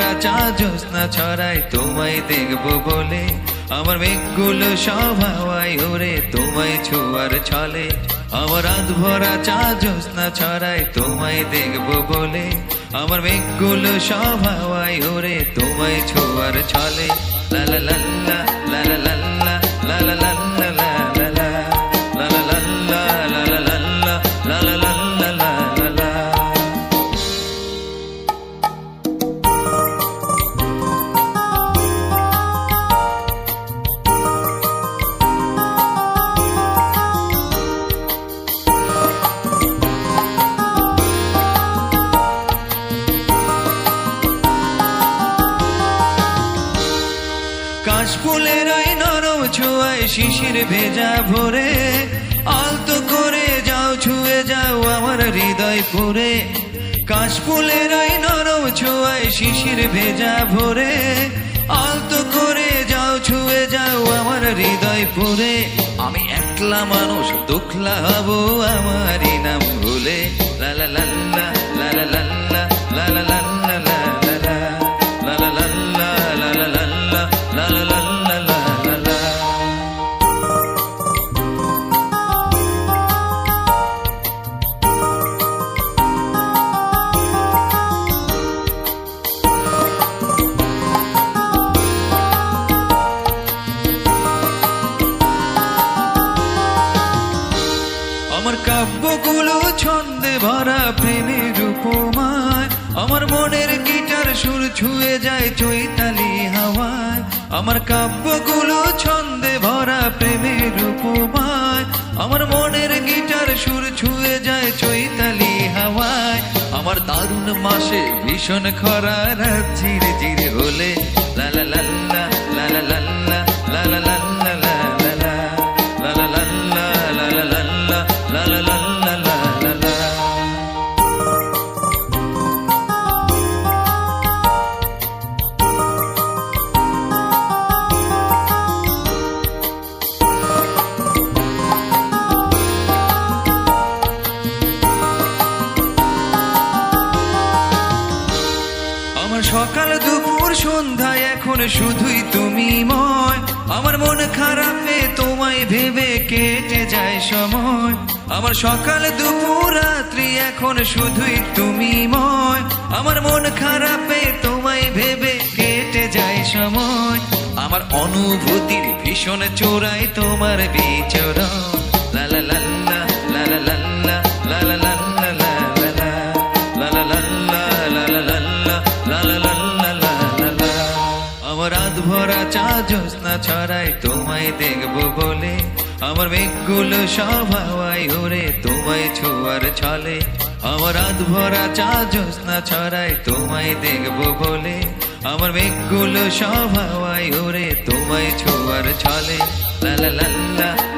ভরা চা জ্যোৎস্না ছড়াই, তোমায় দেখব বলে। আমার মেঘগুলো সব হাওয়ায় ওরে তোমায় ছোয়ার ছলে। আমার রাত ভরা চা জ্যোৎস্না ছড়াই, তোমায় দেখব বলে। আমার মেঘগুলো সব হাওয়ায় ওরে তোমায় ছোয়ার ছলে। লা লা। কাশফুলের ওই নরম ছোঁয়ায় শিশির ভেজা ভরে। আলতো করে যাও, ছুঁয়ে যাও আমার হৃদয় পুরে। কাশফুলের ওই নরম ছোঁয়ায় শিশির ভেজা ভরে। আলতো করে যাও, ছুঁয়ে যাও আমার হৃদয় পুরে। আমি একলা মানুষ, দুখলা হব আমারই নাম ভুলে। লা লা লা লা লা লা লা। ভরা প্রেমের উপমায়। আমার মনের গিটার সুর ছুঁয়ে যায় চৈতালি হাওয়ায়। আমার কাব্যগুলো ছন্দে ভরা প্রেমের উপমায়। আমার মনের গিটার সুর ছুঁয়ে যায় চৈতালি হাওয়ায়। আমার দারুণ মাসে ভীষণ খরা রাত ঝিরে হলে সন্ধ্যায় এখন শুধুই তুমি ময় আমার মন খারাপে তোমায় ভেবে কেটে যায় সময়। আমার সকাল, দুপুর, রাত্রি এখন শুধুই তুমি ময় আমার মন খারাপে তোমায় ভেবে কেটে যায় সময়। আমার অনুভূতির ভীষণ চোরাই তোমার বিচরণ। লা লা জ্যোৎস্না ছড়াই, তোমায় দেখব বলে। আমার মেঘগুলো সব হাওয়ায় ওরে তোমায় ছোয়ার ছলে। আমার রাত ভরা চা জ্যোৎস্না ছড়াই, তোমায় দেখব বলে। আমার মেঘগুলো সব হাওয়ায় ওরে তোমায় ছোঁয়ার ছলে। লা লা লা লা লা লা লা।